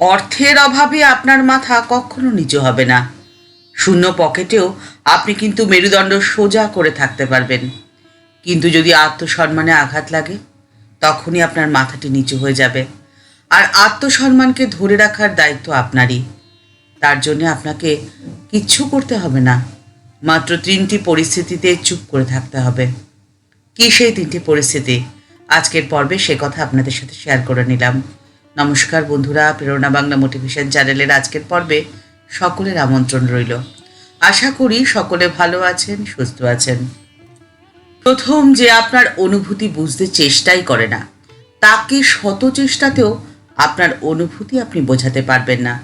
অর্থের অভাবে আপনার মাথা কখনো নিচু হবে না। শূন্য পকেটেও আপনি কিন্তু মেরুদণ্ড সোজা করে থাকতে পারবেন। কিন্তু যদি আত্মসম্মানে আঘাত লাগে, তখনই আপনার মাথাটি নিচু হয়ে যাবে। আর আত্মসম্মানকে ধরে রাখার দায়িত্ব আপনারই। তার জন্য আপনাকে কিচ্ছু করতে হবে না। মাত্র তিনটি পরিস্থিতিতে চুপ করে থাকতে হবে। কি সেই তিনটি পরিস্থিতি? আজকের পর্বে সে কথা আপনাদের সাথে শেয়ার করে নিলাম। নমস্কার বন্ধুরা, প্রেরণা বাংলা মোটিভেশন চ্যানেলের আজকের পর্বে সকলের আমন্ত্রণ রইল। আশা করি সকলে ভালো আছেন, সুস্থ আছেন। প্রথম যে আপনার অনুভূতি বুঝতে চেষ্টাই করে না, তাকে শত চেষ্টাতেও আপনার অনুভূতি আপনি বোঝাতে পারবেন না।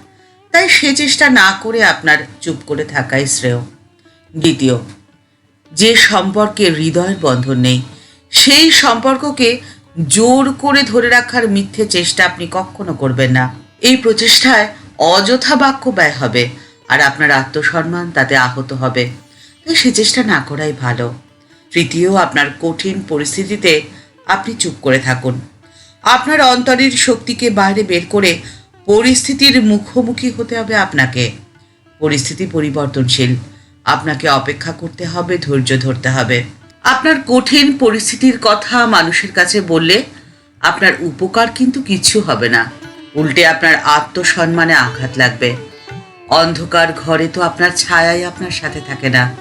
তাই সে চেষ্টা না করে আপনার চুপ করে থাকাই শ্রেয়। দ্বিতীয়, যে সম্পর্কে হৃদয়ের বন্ধন নেই, সেই সম্পর্ককে জোর করে ধরে রাখার মিথ্যে চেষ্টা আপনি কখনো করবেন না। এই প্রচেষ্টায় অযথা বাক্য ব্যয় হবে আর আপনার আত্মসম্মান তাতে আহত হবে। তাই সে চেষ্টা না করাই ভালো। তৃতীয়, আপনার কঠিন পরিস্থিতিতে আপনি চুপ করে থাকুন। আপনার অন্তরের শক্তিকে বাইরে বের করে পরিস্থিতির মুখোমুখি হতে হবে আপনাকে। পরিস্থিতি পরিবর্তনশীল। আপনাকে অপেক্ষা করতে হবে, ধৈর্য ধরতে হবে। আপনার কঠিন পরিস্থিতির কথা মানুষের কাছে বললে আপনার উপকার কিন্তু কিছু হবে না। উল্টে আপনার আত্মসম্মানে আঘাত লাগবে। অন্ধকার ঘরে তো আপনার ছায়াই আপনার সাথে থাকে না।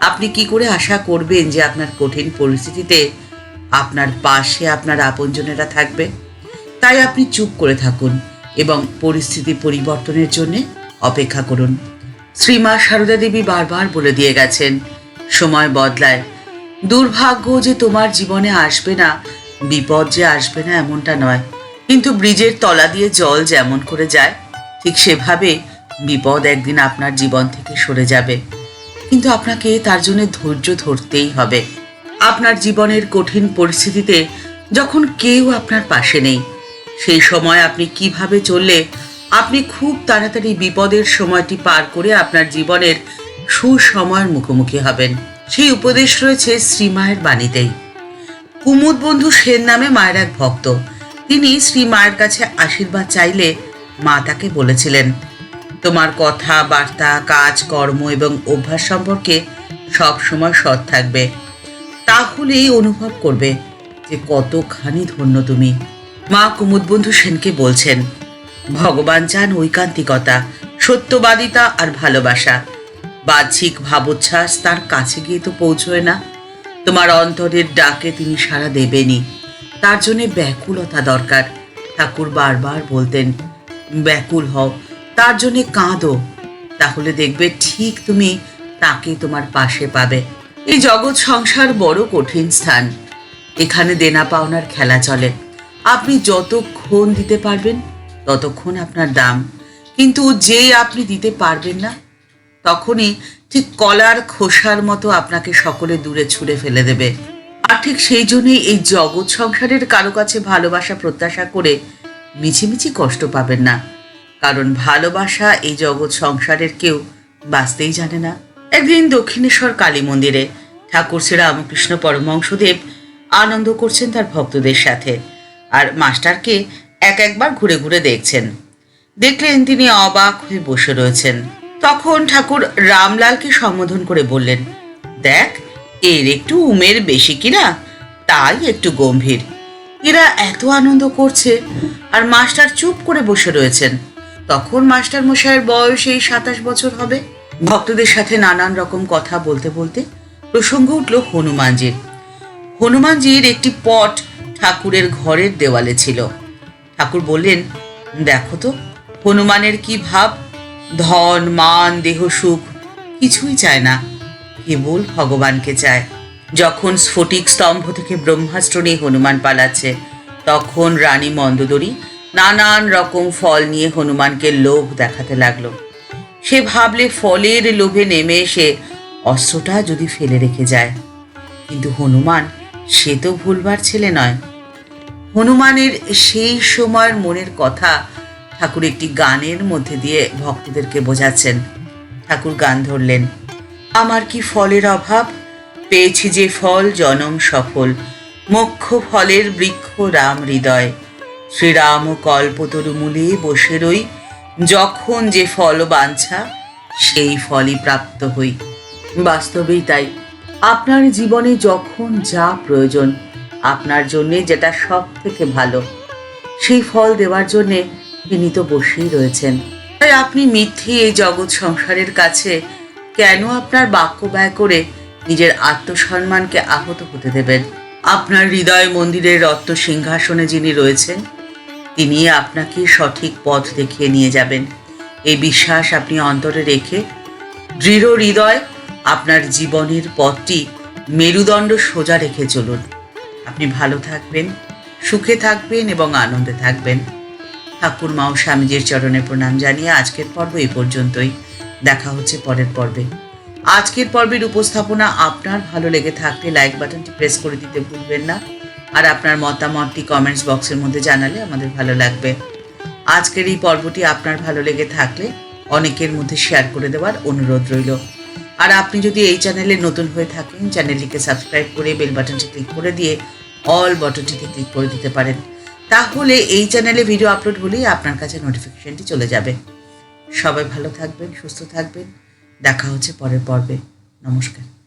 আপনি কি করে আশা করবেন যে আপনার কঠিন পরিস্থিতিতে আপনার পাশে আপনার আপনজনেরা থাকবে? তাই আপনি চুপ করে থাকুন এবং পরিস্থিতি পরিবর্তনের জন্য অপেক্ষা করুন। শ্রীমা সারদা দেবী বারবার বলে দিয়ে গেছেন, সময় বদলায় দুর্ভাগ্য যে তোমার জীবনে আসবে না, বিপদ যে আসবে না এমনটা নয়। কিন্তু ব্রিজের তলা দিয়ে জল যেমন করে যায়, ঠিক সেভাবে বিপদ একদিন আপনার জীবন থেকে সরে যাবে। কিন্তু আপনাকে তার জন্য ধৈর্য ধরতেই হবে। আপনার জীবনের কঠিন পরিস্থিতিতে যখন কেউ আপনার পাশে নেই, সেই সময় আপনি কীভাবে চললে আপনি খুব তাড়াতাড়ি বিপদের সময়টি পার করে আপনার জীবনের সুসময়ের মুখোমুখি হবেন। সেই উপদেশ রয়েছে শ্রীমায়ের বাণীতেই। কুমুদ বন্ধু সেন নামে মায়ের এক ভক্ত। তিনি শ্রী মায়ের কাছে আশীর্বাদ চাইলে মা তাকে বলেছিলেন, তোমার কথা, বার্তা, কাজ, কর্ম এবং অভ্যাস সম্পর্কে সব সময় সৎ থাকবে। তাহলেই অনুভব করবে যে কতখানি ধন্য তুমি। মা কুমুদবন্ধু সেনকে বলছেন, ভগবান চান ঐকান্তিকতা, সত্যবাদিতা আর ভালোবাসা। বাহ্যিক ভাবোচ্ছ্বাস তার কাছে গিয়ে তো পৌঁছয় না। তোমার অন্তরের ডাকে তিনি সাড়া দেবেনি তার জন্যে ব্যাকুলতা দরকার। ঠাকুর বারবার বলতেন, ব্যাকুল হও, তার জন্যে কাঁদো। তাহলে দেখবে ঠিক তুমি তাকে তোমার পাশে পাবে। এই জগৎ সংসার বড় কঠিন স্থান। এখানে দেনা পাওনার খেলা চলে। আপনি যতক্ষণ দিতে পারবেন, ততক্ষণ আপনার দাম। কিন্তু যে আপনি দিতে পারবেন না তখনই ঠিক কলার খোসার মতো আপনাকে সকলে দূরে ছুঁড়ে ফেলে দেবে। আর ঠিক সেই জন্যই এই জগৎ সংসারের কারও কাছে ভালোবাসা প্রত্যাশা করে মিছিমিছি কষ্ট পাবেন না। কারণ ভালোবাসা এই জগৎ সংসারের কেউ বাঁচতেই জানে না। একদিন দক্ষিণেশ্বর কালী মন্দিরে ঠাকুর শ্রী রামকৃষ্ণ পরমহংসদেব আনন্দ করছেন তার ভক্তদের সাথে আর মাস্টারকে এক একবার ঘুরে ঘুরে দেখছেন। দেখলেন তিনি অবাক হয়ে বসে রয়েছেন। তখন ঠাকুর রামলালকে সম্বোধন করে বললেন, দেখ, এর একটু উমের বেশি কিনা? তাই একটু গম্ভীর। এরা এত আনন্দ করছে আর মাস্টার চুপ করে বসে রয়েছেন। তখন মাস্টার মশাইয়ের বয়স এই সাতাশ বছর হবে। ভক্তদের সাথে নানান রকম কথা বলতে বলতে প্রসঙ্গ উঠল হনুমানজির। হনুমানজির একটি পট ঠাকুরের ঘরের দেওয়ালে ছিল। ঠাকুর বললেন, দেখো তো, হনুমানের কি ভাব? ধন, মান, দেহ, সুখ কিছুই চায় না, কেবল ভগবানকে চায়। যখন স্ফটিক স্তম্ভ থেকে ব্রহ্মাস্ত্র নিয়ে হনুমান পালাচ্ছে, তখন রানী মন্দোদরী নানান রকম ফল নিয়ে হনুমানকে লোভ দেখাতে লাগল। সে ভাবলে ফলের লোভে নেমে এসে অস্ত্রটা যদি ফেলে রেখে যায়। কিন্তু হনুমান, সে তো ভুলবার ছেলে নয়। হনুমানের সেই সময়ের মনের কথা ঠাকুর একটি গানের মধ্যে দিয়ে ভক্তদেরকে বোঝাচ্ছেন। ঠাকুর গান ধরলেন, আমার কি ফলের অভাব? পেয়েছি যে ফল, জনম সফল। মোক্ষ ফলের বৃক্ষ রাম হৃদয়। শ্রীরাম কল্পতরু মূলে বসে রই। যখন যে ফল বাঞ্ছা, সেই ফলই প্রাপ্ত হই। বাস্তবেই তাই। আপনার জীবনে যখন যা প্রয়োজন, আপনার জন্যে যেটা সব থেকে ভালো, সেই ফল দেওয়ার জন্যে তিনি তো বসেই রয়েছেন। তাই আপনি মিথ্যে এই জগৎ সংসারের কাছে কেন আপনার বাক্য ব্যয় করে নিজের আত্মসম্মানকে আহত হতে দেবেন? আপনার হৃদয় মন্দিরের রত্ন সিংহাসনে যিনি রয়েছেন, তিনি আপনাকে সঠিক পথ দেখিয়ে নিয়ে যাবেন। এই বিশ্বাস আপনি অন্তরে রেখে দৃঢ় হৃদয় আপনার জীবনের পথটি মেরুদণ্ড সোজা রেখে চলুন। আপনি ভালো থাকবেন, সুখে থাকবেন এবং আনন্দে থাকবেন। ঠাকুর মা ও স্বামীজির চরণে প্রণাম জানিয়ে আজকের পর্ব এই পর্যন্তই। দেখা হচ্ছে পরের পর্বে। আজকের পর্বের উপস্থাপনা আপনার ভালো লেগে থাকলে লাইক বাটনটি প্রেস করে দিতে ভুলবেন না। আর আপনার মতামতটি কমেন্টস বক্সের মধ্যে জানালে আমাদের ভালো লাগবে। আজকের এই পর্বটি আপনার ভালো লেগে থাকলে অনেকের মধ্যে শেয়ার করে দেওয়ার অনুরোধ রইল। আর আপনি যদি এই চ্যানেলে নতুন হয়ে থাকেন চ্যানেলটিকে সাবস্ক্রাইব করে বেল বাটনটি ক্লিক করে দিয়ে অল বাটনটিতে ক্লিক করে দিতে পারেন। তাহলে এই চ্যানেলে ভিডিও আপলোড হলেই আপনার কাছে নোটিফিকেশনটি চলে যাবে। সবাই ভালো থাকবেন, সুস্থ থাকবেন। দেখা হচ্ছে পরের পর্বে। নমস্কার।